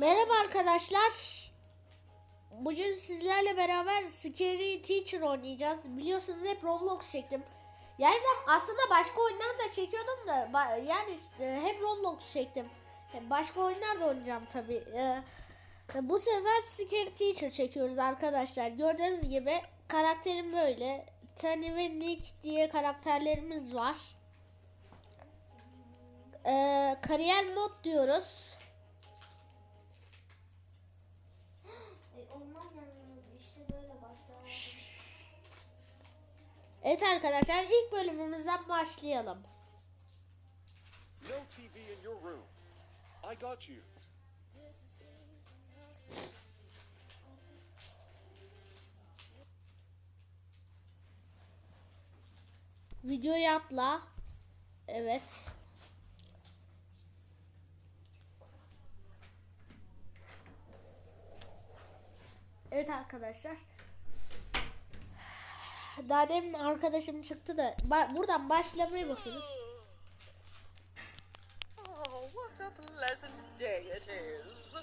Merhaba arkadaşlar. Bugün sizlerle beraber Scary Teacher oynayacağız. Biliyorsunuz hep Roblox çektim. Yani ben aslında başka oyunlar da çekiyordum da yani işte hep Roblox çektim. Başka oyunlar da oynayacağım tabi. bu sefer Scary Teacher çekiyoruz arkadaşlar. Gördüğünüz gibi karakterim böyle. Tani ve Nick diye karakterlerimiz var. Ee, kariyer mod diyoruz. E, olmaz yani işte böyle başlar. Evet arkadaşlar ilk bölümümüzden başlayalım. No TV in your room. I got you. Videoyu atla. Evet. Evet arkadaşlar. Daha demin arkadaşım çıktı da ba- buradan başlamaya bakıyoruz. Oh, what a pleasant day it is.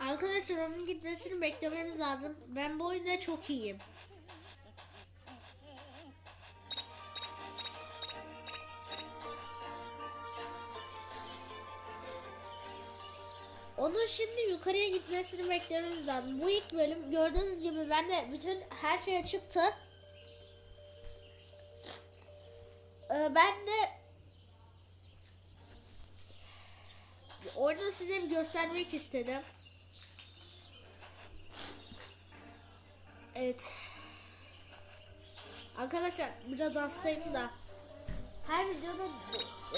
Arkadaşlar onun gitmesini beklememiz lazım. Ben bu oyunda çok iyiyim. Şimdi yukarıya gitmesini beklememiz lazım. Bu ilk bölüm gördüğünüz gibi bende bütün her şey çıktı. Ee, ben de oyunu size göstermek istedim. Evet. Arkadaşlar biraz hastayım da. Her videoda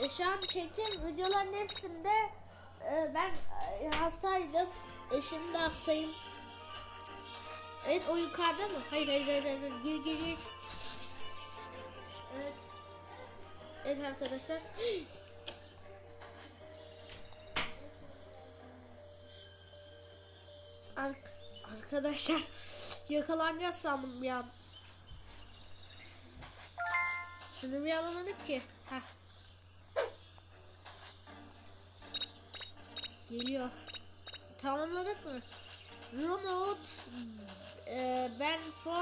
e, şu an çektiğim videoların hepsinde ben e, hastaydım. E, şimdi hastayım. Evet o yukarıda mı? Hayır hayır hayır. hayır. Gir gir gir. Evet. Evet arkadaşlar. Ark arkadaşlar yakalanacağız sandım ya. Şunu bir alamadık ki. Heh. Geliyor. Tamamladık mı? Ronald e, Ben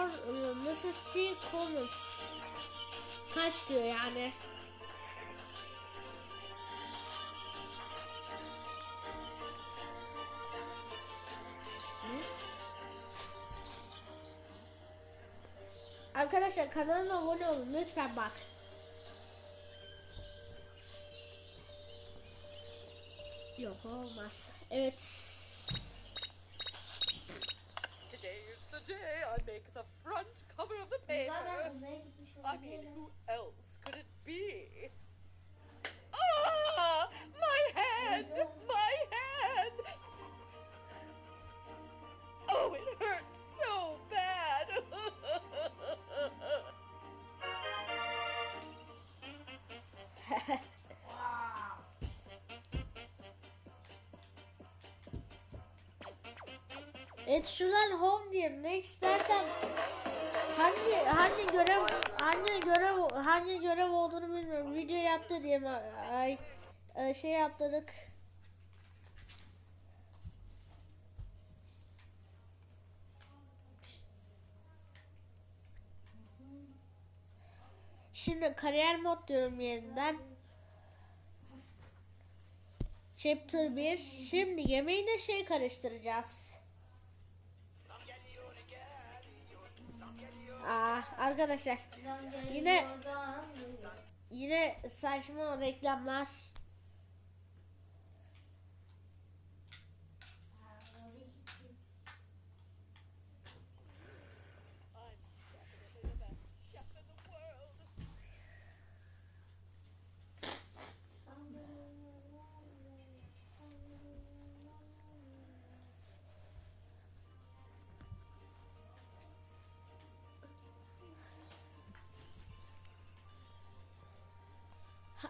e, Mrs. T. Commons. Kaç diyor yani? Arkadaşlar kanalıma abone olun lütfen bak. Yok olmaz. Evet. Today is the day I make the front cover of the paper. I mean, who else could it be? Ah! My hand! Evet şuradan home diyeyim. Ne istersen hangi hangi görev hangi görev hangi görev olduğunu bilmiyorum. Video yaptı diyeyim. Ay e, şey atladık. Şimdi kariyer mod diyorum yeniden. Chapter 1. Şimdi yemeğine şey karıştıracağız. Aa, arkadaşlar Zam geliyor, Yine- yine saçma reklamlar.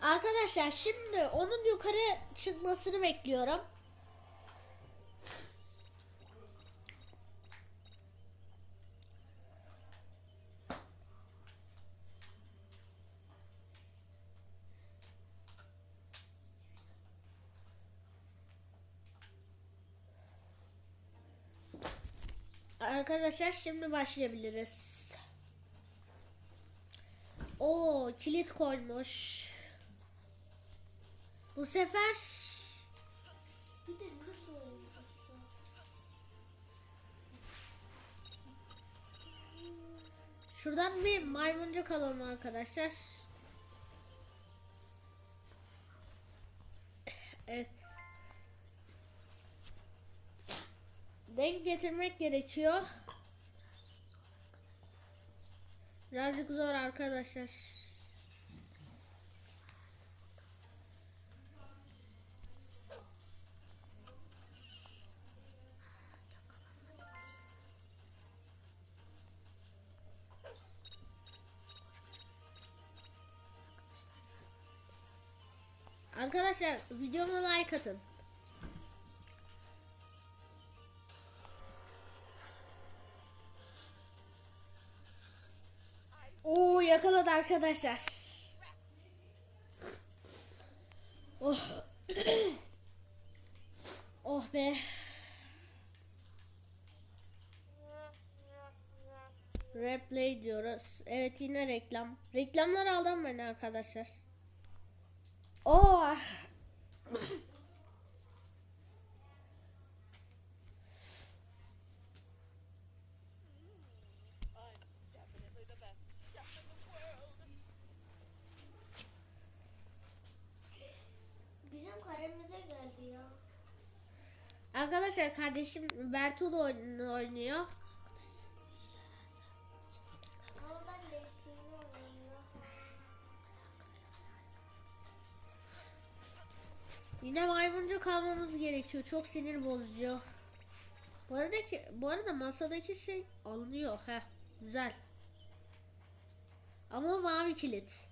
Arkadaşlar şimdi onun yukarı çıkmasını bekliyorum. Arkadaşlar şimdi başlayabiliriz. O kilit koymuş. Bu sefer Bir de nasıl oyuncusu? şuradan bir maymuncuk alalım arkadaşlar. Evet. Denk getirmek gerekiyor. Birazcık zor arkadaşlar. Arkadaşlar videoma like atın. Oo yakaladı arkadaşlar. Oh. oh be. Replay diyoruz. Evet yine reklam. Reklamlar aldanmayın arkadaşlar. World. Bizim karemize geldi ya. Arkadaşlar kardeşim Bertu da oynuyor. Yine maymuncu kalmamız gerekiyor. Çok sinir bozucu. Bu arada ki, bu arada masadaki şey alınıyor. Heh, güzel. Ama mavi kilit.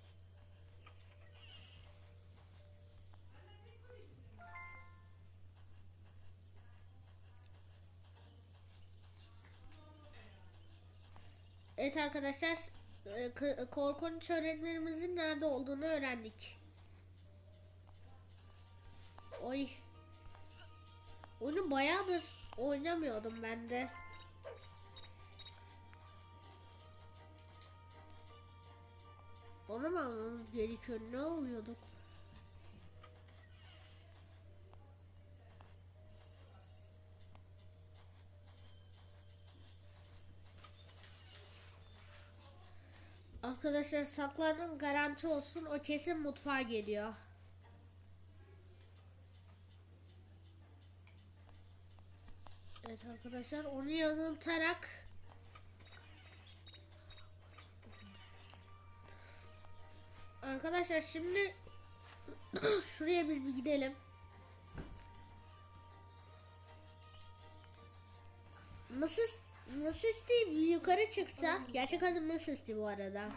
Evet arkadaşlar e, korkunç öğretmenimizin nerede olduğunu öğrendik. Oy. Onu bayağıdır oynamıyordum ben de. Onu mu almamız gerekiyor? Ne oluyorduk? Arkadaşlar saklandım garanti olsun o kesin mutfağa geliyor. Evet arkadaşlar onu yanıltarak Arkadaşlar şimdi şuraya biz bir gidelim. Mısır Mısısti bir yukarı çıksa gerçek adı Mısısti bu arada.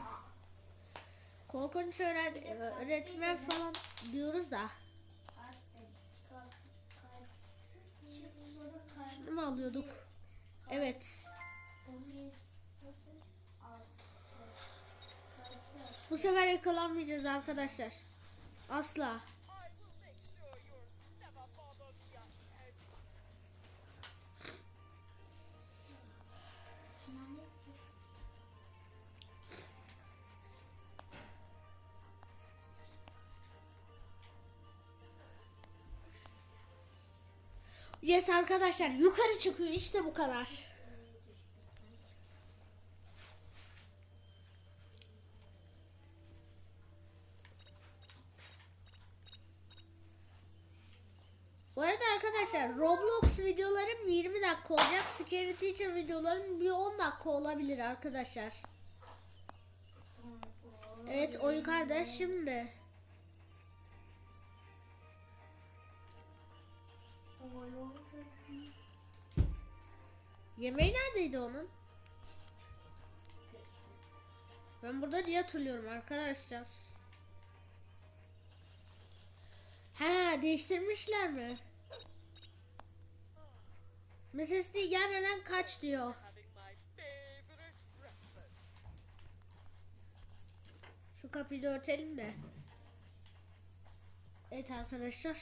Korkunç öğretmen falan diyoruz da. Mu alıyorduk? Evet. Bu sefer yakalanmayacağız arkadaşlar. Asla. Yes arkadaşlar yukarı çıkıyor işte bu kadar. Bu arada arkadaşlar Roblox videolarım 20 dakika olacak. Scary Teacher videolarım bir 10 dakika olabilir arkadaşlar. Evet o yukarıda şimdi. Yemeği neredeydi onun? Ben burada diye hatırlıyorum arkadaşlar. Ha değiştirmişler mi? Mrs. D gelmeden kaç diyor. Şu kapıyı da örtelim de. Evet arkadaşlar.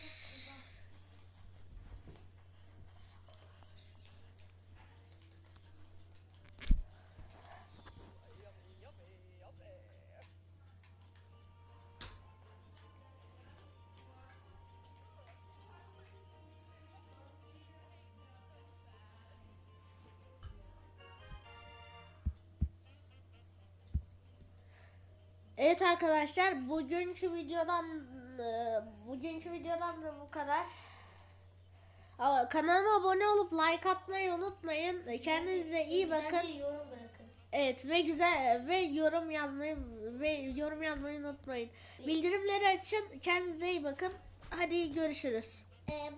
Evet arkadaşlar bugünkü videodan e, bugünkü videodan da bu kadar. Kanalıma abone olup like atmayı unutmayın. Kendinize iyi bakın. bir yorum bırakın. Evet ve güzel ve yorum yazmayı ve yorum yazmayı unutmayın. Bildirimleri açın. Kendinize iyi bakın. Hadi görüşürüz. Bu